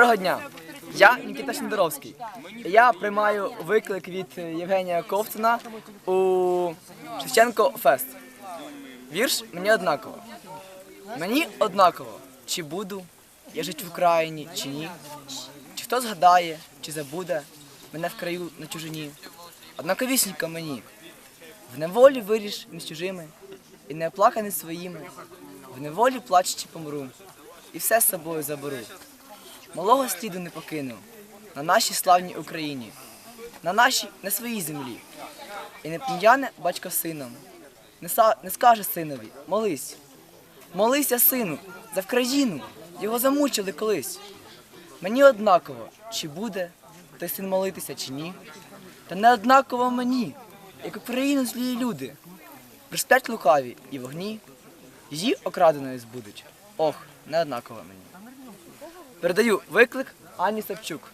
Доброго дня. Я Нікіта Шендеровський. Я приймаю виклик від Євгенія Ковцина у Шевченко Фест. Вірш мені однаково. Мені однаково, чи буду я жити в Україні, чи ні. Чи хто згадає, чи забуде мене в краю на чужині. Однаковісінько мені. В неволі виріш між чужими, і не оплаканий своїми. В неволі плачучи помру, і все з собою заберу. Малого сліду не покину на нашій славній Україні, на нашій не своїй землі. І не пом'яне батько сином, не, са, не скаже синові, молись. Молися, сину, за Вкраїну, його замучили колись. Мені однаково, чи буде той син молитися, чи ні. Та не однаково мені, як Україну злі люди. Приспять лукаві і вогні, її окраденою збудуть. Ох, не однаково мені. Передаю виклик Ані Савчук.